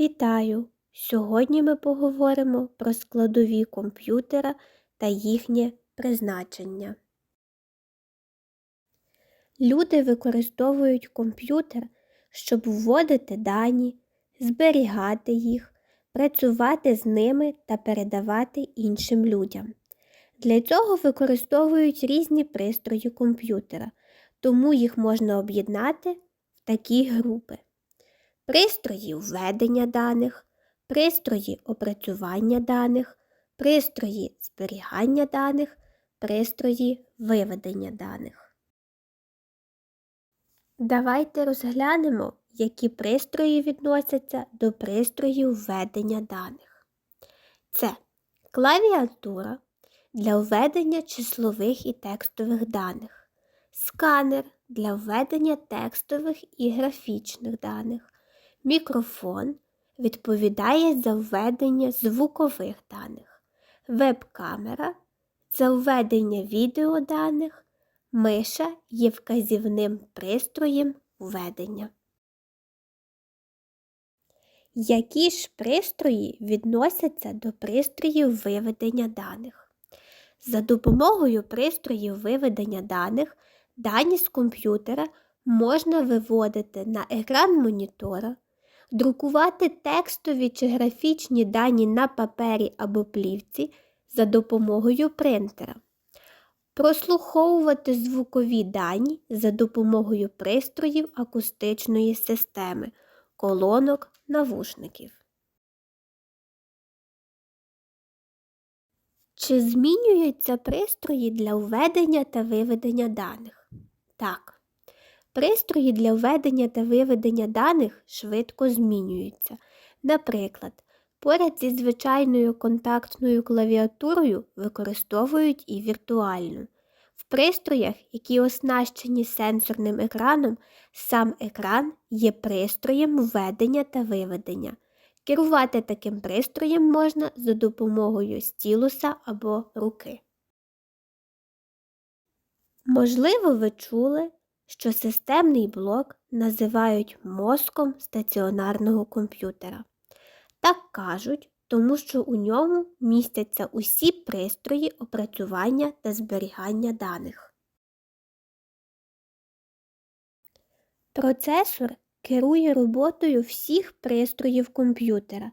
Вітаю! Сьогодні ми поговоримо про складові комп'ютера та їхнє призначення. Люди використовують комп'ютер, щоб вводити дані, зберігати їх, працювати з ними та передавати іншим людям. Для цього використовують різні пристрої комп'ютера, тому їх можна об'єднати в такі групи пристрої введення даних, пристрої опрацювання даних, пристрої зберігання даних, пристрої виведення даних. Давайте розглянемо, які пристрої відносяться до пристроїв введення даних. Це клавіатура для введення числових і текстових даних, сканер для введення текстових і графічних даних, Мікрофон відповідає за введення звукових даних, веб-камера за введення відеоданих, миша є вказівним пристроєм введення. Які ж пристрої відносяться до пристроїв виведення даних? За допомогою пристроїв виведення даних дані з комп'ютера можна виводити на екран монітора друкувати текстові чи графічні дані на папері або плівці за допомогою принтера, прослуховувати звукові дані за допомогою пристроїв акустичної системи, колонок навушників. Чи змінюються пристрої для введення та виведення даних? Так. Пристрої для введення та виведення даних швидко змінюються. Наприклад, поряд зі звичайною контактною клавіатурою використовують і віртуальну. В пристроях, які оснащені сенсорним екраном, сам екран є пристроєм введення та виведення. Керувати таким пристроєм можна за допомогою стілуса або руки. Можливо, ви чули, що системний блок називають мозком стаціонарного комп'ютера. Так кажуть, тому що у ньому містяться усі пристрої опрацювання та зберігання даних. Процесор керує роботою всіх пристроїв комп'ютера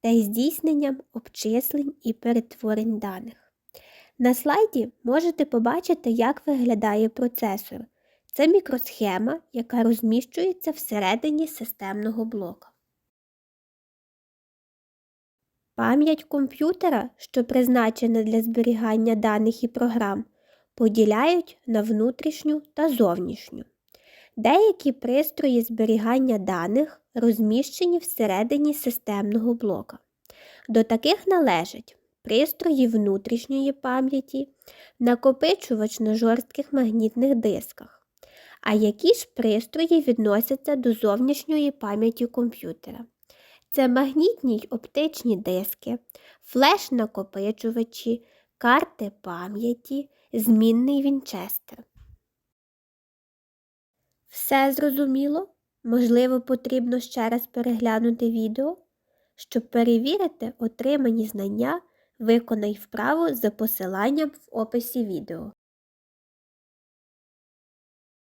та здійсненням обчислень і перетворень даних. На слайді можете побачити, як виглядає процесор. Це мікросхема, яка розміщується всередині системного блока. Пам'ять комп'ютера, що призначена для зберігання даних і програм, поділяють на внутрішню та зовнішню. Деякі пристрої зберігання даних розміщені всередині системного блока. До таких належать пристрої внутрішньої пам'яті, накопичувач на жорстких магнітних дисках. А які ж пристрої відносяться до зовнішньої пам'яті комп'ютера? Це магнітні й оптичні диски, флеш-накопичувачі, карти пам'яті, змінний вінчестер. Все зрозуміло? Можливо, потрібно ще раз переглянути відео. Щоб перевірити отримані знання, виконай вправу за посиланням в описі відео.